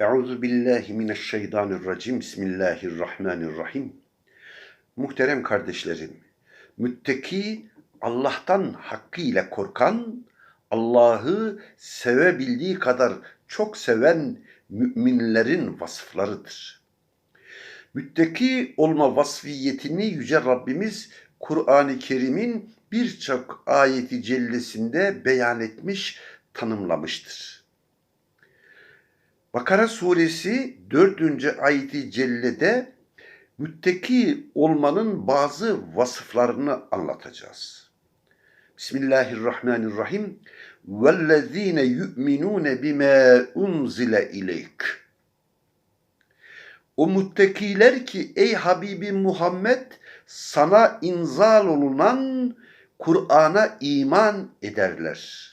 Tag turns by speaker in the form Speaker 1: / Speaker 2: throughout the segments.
Speaker 1: Euzu billahi mineşşeytanirracim. Bismillahirrahmanirrahim. Muhterem kardeşlerim, müttaki Allah'tan hakkıyla korkan, Allah'ı sevebildiği kadar çok seven müminlerin vasıflarıdır. Müttaki olma vasfiyetini Yüce Rabbimiz Kur'an-ı Kerim'in birçok ayeti cellesinde beyan etmiş, tanımlamıştır. Bakara suresi 4. ayeti cellede müttaki olmanın bazı vasıflarını anlatacağız. Bismillahirrahmanirrahim. وَالَّذ۪ينَ يُؤْمِنُونَ بِمَا اُنْزِلَ اِلَيْكَ O muttakiler ki ey Habibi Muhammed sana inzal olunan Kur'an'a iman ederler.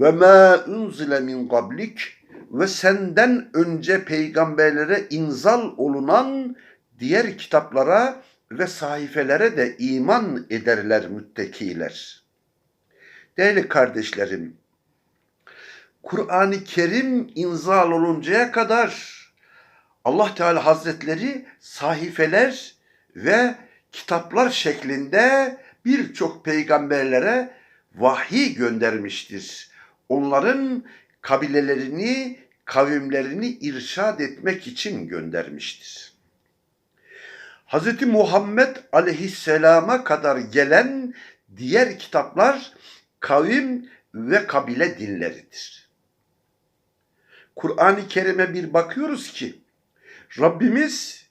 Speaker 1: Ve ma unzile min qablik ve senden önce peygamberlere inzal olunan diğer kitaplara ve sahifelere de iman ederler müttakiler. Değerli kardeşlerim, Kur'an-ı Kerim inzal oluncaya kadar Allah Teala Hazretleri sahifeler ve kitaplar şeklinde birçok peygamberlere vahiy göndermiştir. Onların kabilelerini, kavimlerini irşad etmek için göndermiştir. Hz. Muhammed aleyhisselama kadar gelen diğer kitaplar kavim ve kabile dinleridir. Kur'an-ı Kerim'e bir bakıyoruz ki Rabbimiz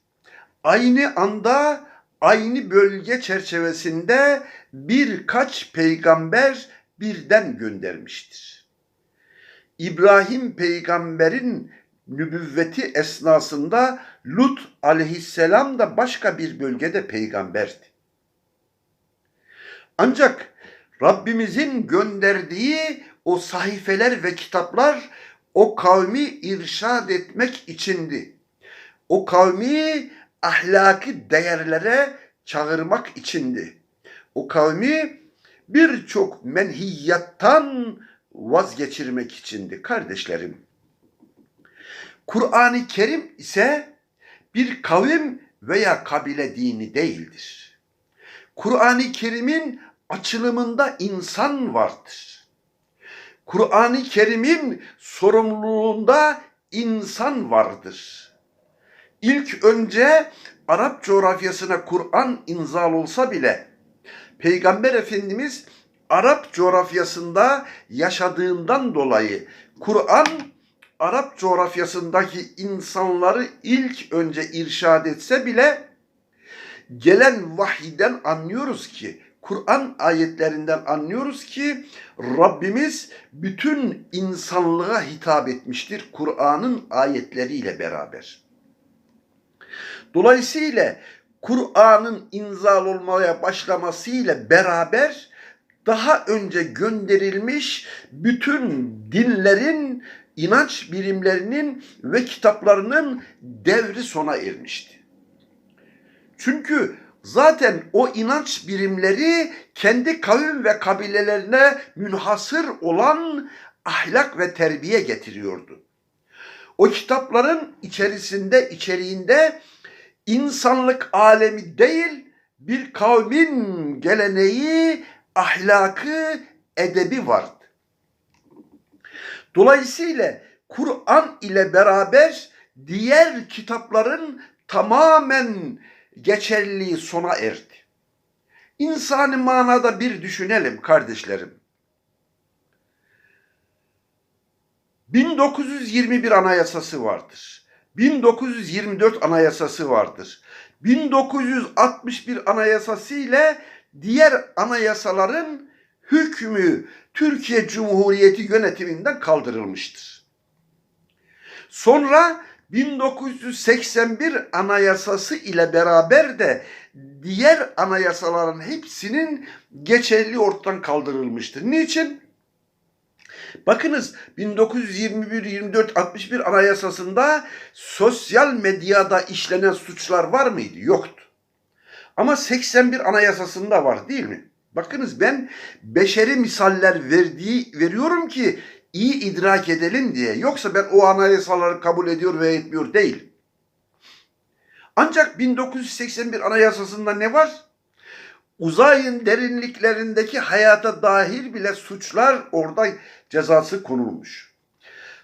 Speaker 1: aynı anda aynı bölge çerçevesinde birkaç peygamber birden göndermiştir. İbrahim peygamberin nübüvveti esnasında Lut aleyhisselam da başka bir bölgede peygamberdi. Ancak Rabbimizin gönderdiği o sahifeler ve kitaplar o kavmi irşad etmek içindi. O kavmi ahlaki değerlere çağırmak içindi. O kavmi birçok menhiyattan vazgeçirmek içindi kardeşlerim. Kur'an-ı Kerim ise bir kavim veya kabile dini değildir. Kur'an-ı Kerim'in açılımında insan vardır. Kur'an-ı Kerim'in sorumluluğunda insan vardır. İlk önce Arap coğrafyasına Kur'an inzal olsa bile Peygamber Efendimiz Arap coğrafyasında yaşadığından dolayı Kur'an Arap coğrafyasındaki insanları ilk önce irşad etse bile gelen vahiden anlıyoruz ki Kur'an ayetlerinden anlıyoruz ki Rabbimiz bütün insanlığa hitap etmiştir Kur'an'ın ayetleriyle beraber. Dolayısıyla Kur'an'ın inzal olmaya başlamasıyla beraber daha önce gönderilmiş bütün dinlerin, inanç birimlerinin ve kitaplarının devri sona ermişti. Çünkü zaten o inanç birimleri kendi kavim ve kabilelerine münhasır olan ahlak ve terbiye getiriyordu. O kitapların içerisinde, içeriğinde insanlık alemi değil, bir kavmin geleneği, ahlakı, edebi vardı. Dolayısıyla Kur'an ile beraber diğer kitapların tamamen geçerliliği sona erdi. İnsani manada bir düşünelim kardeşlerim. 1921 anayasası vardır. 1924 anayasası vardır. 1961 anayasası ile diğer anayasaların hükmü Türkiye Cumhuriyeti yönetiminden kaldırılmıştır. Sonra 1981 anayasası ile beraber de diğer anayasaların hepsinin geçerli ortadan kaldırılmıştır. Niçin? Bakınız 1921, 24, 61 anayasasında sosyal medyada işlenen suçlar var mıydı? Yoktu. Ama 81 anayasasında var değil mi? Bakınız ben beşeri misaller verdiği veriyorum ki iyi idrak edelim diye. Yoksa ben o anayasaları kabul ediyor ve etmiyor değil. Ancak 1981 anayasasında ne var? Uzayın derinliklerindeki hayata dahil bile suçlar orada cezası konulmuş.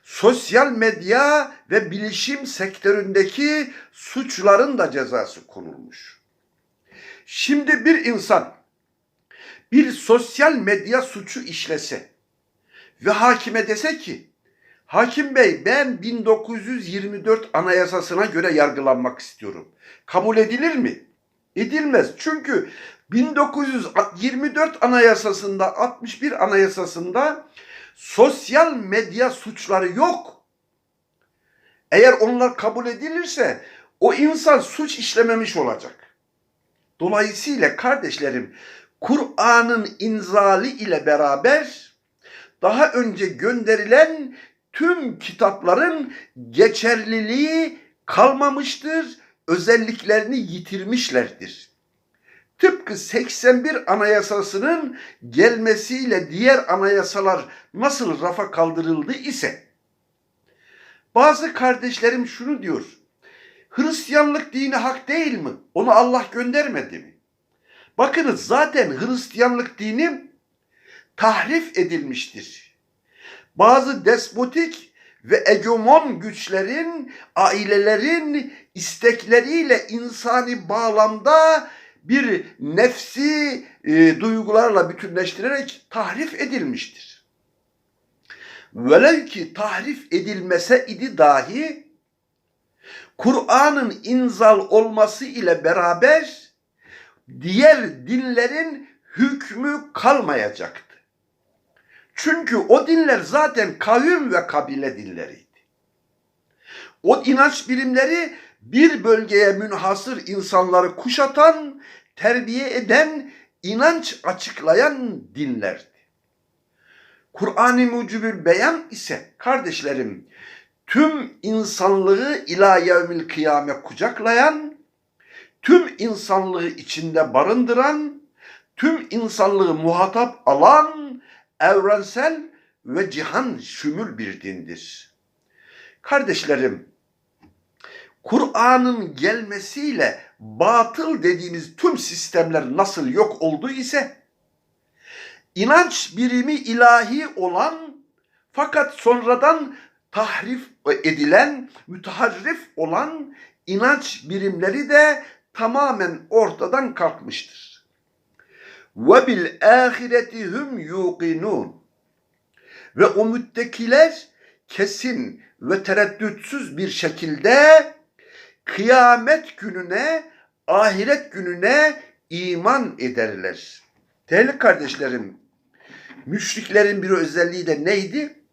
Speaker 1: Sosyal medya ve bilişim sektöründeki suçların da cezası konulmuş. Şimdi bir insan bir sosyal medya suçu işlese ve hakime dese ki Hakim Bey ben 1924 anayasasına göre yargılanmak istiyorum. Kabul edilir mi? Edilmez. Çünkü 1924 anayasasında 61 anayasasında sosyal medya suçları yok. Eğer onlar kabul edilirse o insan suç işlememiş olacak. Dolayısıyla kardeşlerim Kur'an'ın inzali ile beraber daha önce gönderilen tüm kitapların geçerliliği kalmamıştır, özelliklerini yitirmişlerdir. Tıpkı 81 anayasasının gelmesiyle diğer anayasalar nasıl rafa kaldırıldı ise bazı kardeşlerim şunu diyor. Hristiyanlık dini hak değil mi? Onu Allah göndermedi mi? Bakınız zaten Hristiyanlık dini tahrif edilmiştir. Bazı despotik ve egemon güçlerin, ailelerin istekleriyle insani bağlamda bir nefsi e, duygularla bütünleştirerek tahrif edilmiştir. Velev ki tahrif edilmese idi dahi Kur'an'ın inzal olması ile beraber diğer dinlerin hükmü kalmayacaktı. Çünkü o dinler zaten kavim ve kabile dinleriydi. O inanç birimleri bir bölgeye münhasır insanları kuşatan, terbiye eden, inanç açıklayan dinlerdi. Kur'an-ı Mucibül Beyan ise kardeşlerim tüm insanlığı ila yevmil kıyame kucaklayan, tüm insanlığı içinde barındıran, tüm insanlığı muhatap alan evrensel ve cihan şümül bir dindir. Kardeşlerim, Kur'an'ın gelmesiyle batıl dediğimiz tüm sistemler nasıl yok oldu ise, inanç birimi ilahi olan fakat sonradan tahrif edilen, müteharrif olan inanç birimleri de tamamen ortadan kalkmıştır. Ve bil ahireti hum yuqinun. Ve o müttakiler kesin ve tereddütsüz bir şekilde kıyamet gününe, ahiret gününe iman ederler. Değerli kardeşlerim, müşriklerin bir özelliği de neydi?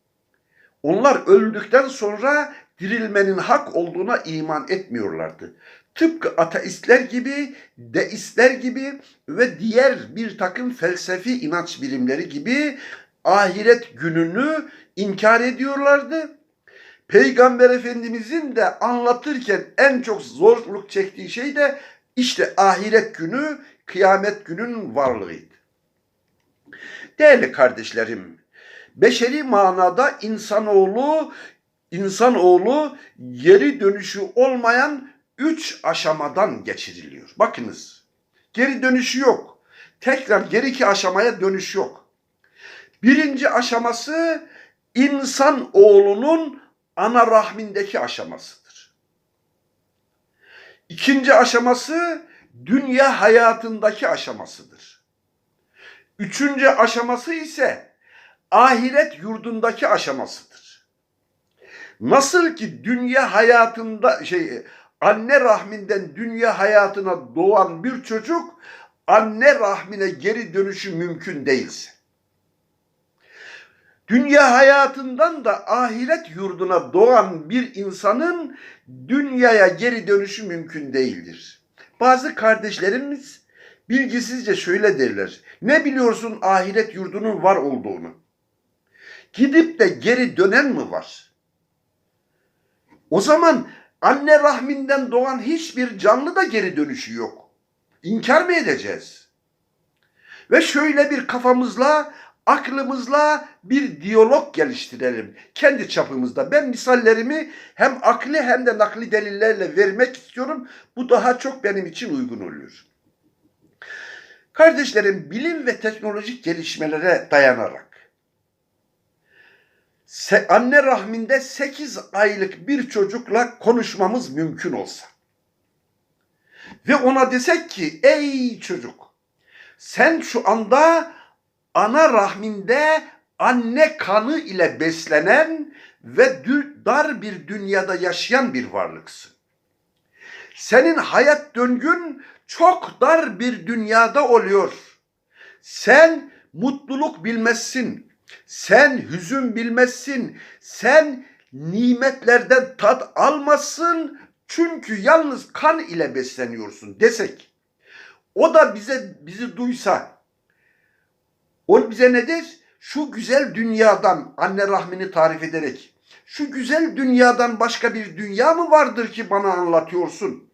Speaker 1: Onlar öldükten sonra dirilmenin hak olduğuna iman etmiyorlardı. Tıpkı ateistler gibi, deistler gibi ve diğer bir takım felsefi inanç birimleri gibi ahiret gününü inkar ediyorlardı. Peygamber Efendimizin de anlatırken en çok zorluk çektiği şey de işte ahiret günü, kıyamet günün varlığıydı. Değerli kardeşlerim, beşeri manada insanoğlu insanoğlu geri dönüşü olmayan üç aşamadan geçiriliyor. Bakınız, geri dönüşü yok. Tekrar geri iki aşamaya dönüş yok. Birinci aşaması insan oğlunun ana rahmindeki aşamasıdır. İkinci aşaması dünya hayatındaki aşamasıdır. Üçüncü aşaması ise ahiret yurdundaki aşamasıdır. Nasıl ki dünya hayatında şey anne rahminden dünya hayatına doğan bir çocuk anne rahmine geri dönüşü mümkün değilse. Dünya hayatından da ahiret yurduna doğan bir insanın dünyaya geri dönüşü mümkün değildir. Bazı kardeşlerimiz bilgisizce şöyle derler. Ne biliyorsun ahiret yurdunun var olduğunu? Gidip de geri dönen mi var? O zaman anne rahminden doğan hiçbir canlı da geri dönüşü yok. İnkar mı edeceğiz? Ve şöyle bir kafamızla aklımızla bir diyalog geliştirelim kendi çapımızda. Ben misallerimi hem akli hem de nakli delillerle vermek istiyorum. Bu daha çok benim için uygun oluyor. Kardeşlerim bilim ve teknolojik gelişmelere dayanarak anne rahminde 8 aylık bir çocukla konuşmamız mümkün olsa ve ona desek ki ey çocuk sen şu anda ana rahminde anne kanı ile beslenen ve dar bir dünyada yaşayan bir varlıksın. Senin hayat döngün çok dar bir dünyada oluyor. Sen mutluluk bilmezsin. Sen hüzün bilmezsin. Sen nimetlerden tat almazsın. Çünkü yalnız kan ile besleniyorsun desek. O da bize bizi duysa. O bize nedir? Şu güzel dünyadan anne rahmini tarif ederek şu güzel dünyadan başka bir dünya mı vardır ki bana anlatıyorsun?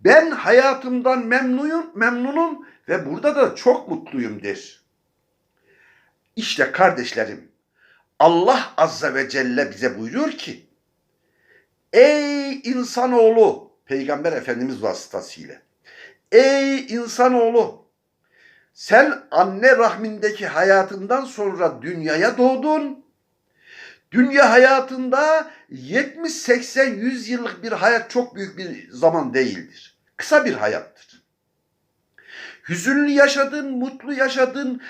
Speaker 1: Ben hayatımdan memnunum, memnunum ve burada da çok mutluyum der. İşte kardeşlerim Allah Azze ve Celle bize buyuruyor ki Ey insanoğlu Peygamber Efendimiz vasıtasıyla Ey insanoğlu sen anne rahmindeki hayatından sonra dünyaya doğdun. Dünya hayatında 70, 80, 100 yıllık bir hayat çok büyük bir zaman değildir. Kısa bir hayattır. Hüzünlü yaşadın, mutlu yaşadın,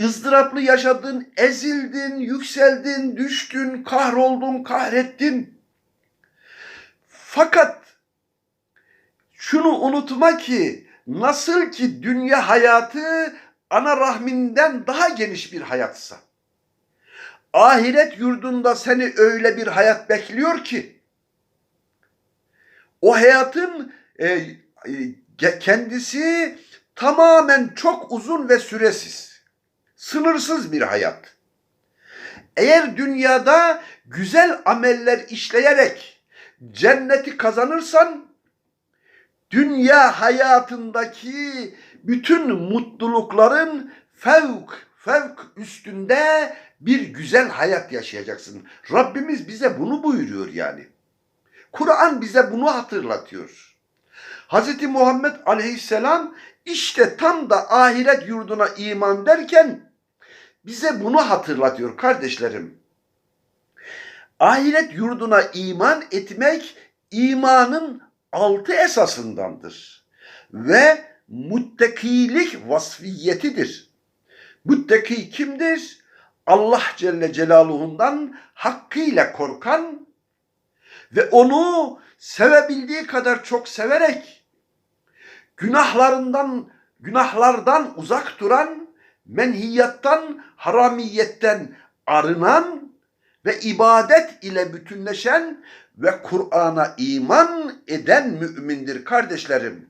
Speaker 1: ızdıraplı yaşadın, ezildin, yükseldin, düştün, kahroldun, kahrettin. Fakat şunu unutma ki nasıl ki dünya hayatı ana rahminden daha geniş bir hayatsa ahiret yurdunda seni öyle bir hayat bekliyor ki o hayatın e, e, kendisi tamamen çok uzun ve süresiz. Sınırsız bir hayat. Eğer dünyada güzel ameller işleyerek cenneti kazanırsan dünya hayatındaki bütün mutlulukların fevk fevk üstünde bir güzel hayat yaşayacaksın. Rabbimiz bize bunu buyuruyor yani. Kur'an bize bunu hatırlatıyor. Hz. Muhammed aleyhisselam işte tam da ahiret yurduna iman derken bize bunu hatırlatıyor kardeşlerim. Ahiret yurduna iman etmek imanın altı esasındandır ve muttakilik vasfiyetidir. Muttaki kimdir? Allah Celle Celaluhu'ndan hakkıyla korkan ve onu sevebildiği kadar çok severek günahlarından günahlardan uzak duran, menhiyattan, haramiyetten arınan ve ibadet ile bütünleşen ve Kur'an'a iman eden mümindir kardeşlerim.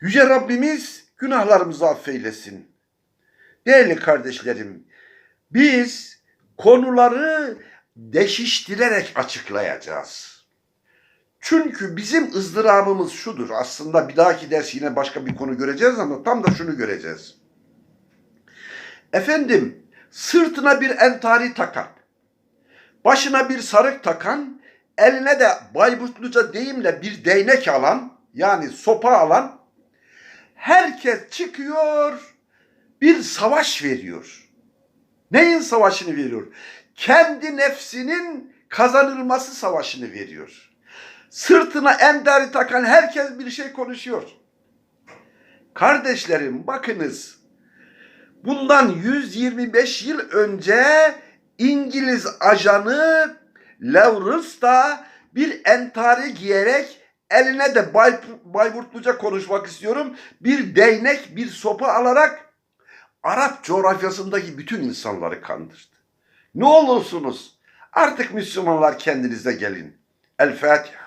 Speaker 1: Yüce Rabbimiz günahlarımızı affeylesin. Değerli kardeşlerim, biz konuları deşiştirerek açıklayacağız. Çünkü bizim ızdırabımız şudur. Aslında bir dahaki ders yine başka bir konu göreceğiz ama tam da şunu göreceğiz. Efendim, sırtına bir entari takan, başına bir sarık takan, eline de Bayburtluca deyimle bir değnek alan, yani sopa alan, herkes çıkıyor, bir savaş veriyor. Neyin savaşını veriyor? Kendi nefsinin kazanılması savaşını veriyor. Sırtına endari takan herkes bir şey konuşuyor. Kardeşlerim bakınız. Bundan 125 yıl önce İngiliz ajanı Lawrence da bir entari giyerek eline de Bay, Bayburtluca konuşmak istiyorum. Bir değnek, bir sopa alarak Arap coğrafyasındaki bütün insanları kandırdı. Ne olursunuz artık Müslümanlar kendinize gelin. El Fatiha.